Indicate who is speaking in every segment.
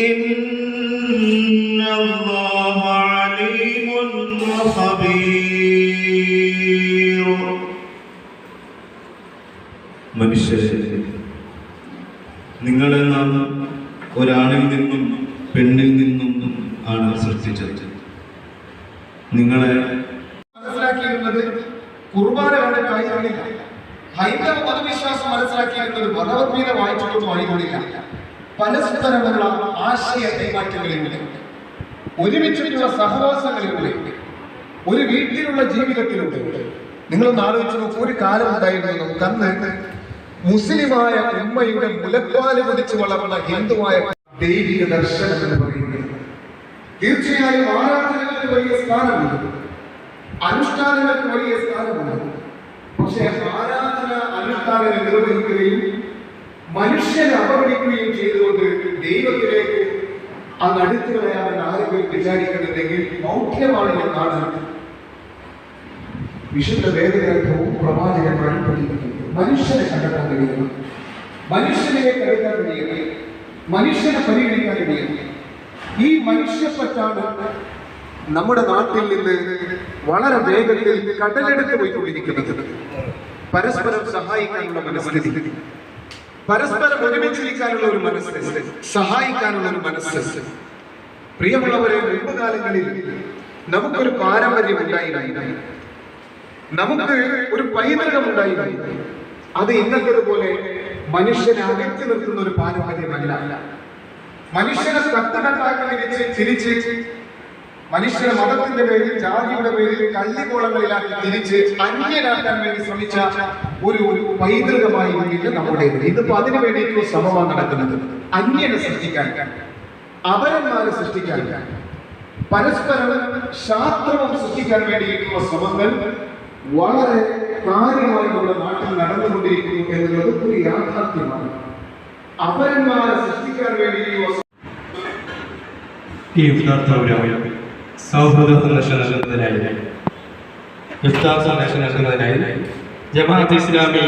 Speaker 1: إن الله عليم خبير മനുഷ്യരെ നിങ്ങളെ നാം ഒരാണിൽ നിന്നും പെണ്ണിൽ നിന്നും ആണ് സൃഷ്ടിച്ചത് നിങ്ങളെ
Speaker 2: മനസ്സിലാക്കിയിരുന്നത് കുർബാന കണ്ട കാര്യങ്ങളില്ല ഹൈന്ദവ മതവിശ്വാസം മനസ്സിലാക്കിയിരുന്നത് ഭഗവത്ഗീത വായിച്ചിട്ടൊന്നും ആയിരുന്നില്ല പരസ്പരമുള്ള ആശയ കൈമാറ്റങ്ങളിലൂടെ ഒരുമിച്ചിട്ടുള്ള സഹവാസങ്ങളിലൂടെ ഒരു വീട്ടിലുള്ള ജീവിതത്തിലൂടെ. നിങ്ങളൊന്ന് ആലോചിച്ച് നോക്കൂ ഒരു കാലം ഉണ്ടായിരുന്നു. തന്നെ മുസ്ലിമായ ഉമ്മയുടെ മുലപ്പാൽ കുടിച്ച് വളർന്ന ഹിന്ദുവായ ദൈവിക ദർശനം എന്ന് പറയുന്നത്. തീർച്ചയായും ആരാധനകൾക്ക് വലിയ സ്ഥാനമുണ്ട്. അനുഷ്ഠാനങ്ങൾക്ക് വലിയ സ്ഥാനമുണ്ട്. പക്ഷേ ആരാധന അനുഷ്ഠാനങ്ങൾ നിർവഹിക്കുകയും മനുഷ്യനെ അവഗണിക്കുകയും ചെയ്തുകൊണ്ട് ദൈവത്തിലേക്ക് അങ്ങ് അടുത്തു കളയാമെന്ന് ആരെങ്കിലും വിചാരിക്കുന്നുണ്ടെങ്കിൽ മൗഢ്യമാണ് എന്നാണ് വിശുദ്ധ വേദഗ്രന്ഥവും പ്രവാചകന്മാരും പഠിപ്പിക്കുന്നത് മനുഷ്യനെ കണ്ടെത്താൻ കഴിയണം മനുഷ്യനെ കണ്ടെത്താൻ കഴിയണം മനുഷ്യനെ പരിഗണിക്കാൻ കഴിയണം ഈ മനുഷ്യപ്പറ്റാണ് നമ്മുടെ നാട്ടിൽ നിന്ന് വളരെ വേഗത്തിൽ കടലെടുത്ത് പോയിക്കൊണ്ടിരിക്കുന്നത്. പരസ്പരം സഹായിക്കാനുള്ള മനസ്ഥിതി. പരസ്പരം ഒരുമിച്ചിരിക്കാനുള്ള ഒരു മനസ്സ് സഹായിക്കാനുള്ള ഒരു മനസ്സ് പ്രിയമുള്ളവരെ മുമ്പ് കാലങ്ങളിൽ നമുക്കൊരു പാരമ്പര്യം ഉണ്ടായിരുന്നു. നമുക്ക് ഒരു പൈതൃകം ഉണ്ടായിരുന്നു. അത് ഇന്നത്തേതുപോലെ മനുഷ്യനെ അകറ്റി നിർത്തുന്ന ഒരു പാരമ്പര്യമല്ല. മനുഷ്യനെ തട്ടുകട്ടാക്കി തിരിച്ച് തിരിച്ച് മനുഷ്യനെ മതത്തിന്റെ പേരിൽ ജാതിയുടെ പേരിൽ കള്ളിക്കോളങ്ങളിലാക്കി തിരിച്ച് അന്യനാക്കാൻ വേണ്ടി ശ്രമിച്ച ഒരു പൈതൃകമായി നമ്മുടെ ഇതിപ്പോ അതിനു വേണ്ടിയിട്ടുള്ള ശ്രമമാണ് നടക്കുന്നത്. അന്യനെ സൃഷ്ടിക്കാൻ അപരന്മാരെ സൃഷ്ടിക്കാൻ പരസ്പരം ശാസ്ത്രവും സൃഷ്ടിക്കാൻ വേണ്ടിയിട്ടുള്ള ശ്രമങ്ങൾ വളരെ കാര്യമായി നമ്മുടെ നാട്ടിൽ നടന്നുകൊണ്ടിരിക്കുന്നു എന്നുള്ളത് ഒരു യാഥാർത്ഥ്യമാണ്. അപരന്മാരെ സൃഷ്ടിക്കാൻ വേണ്ടിയിട്ടുള്ള
Speaker 3: സൗഹൃദ സന്ദർശനം നൽകുന്നതിനായി ഇഫ്താർ സന്ദർശനം നൽകുന്നതിനായി ജമാഅത്ത് ഇസ്ലാമി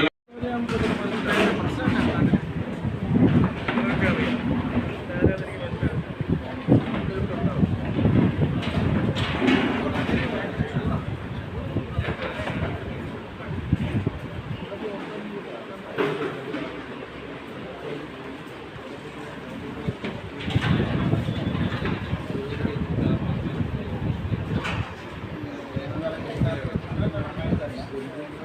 Speaker 3: Thank you.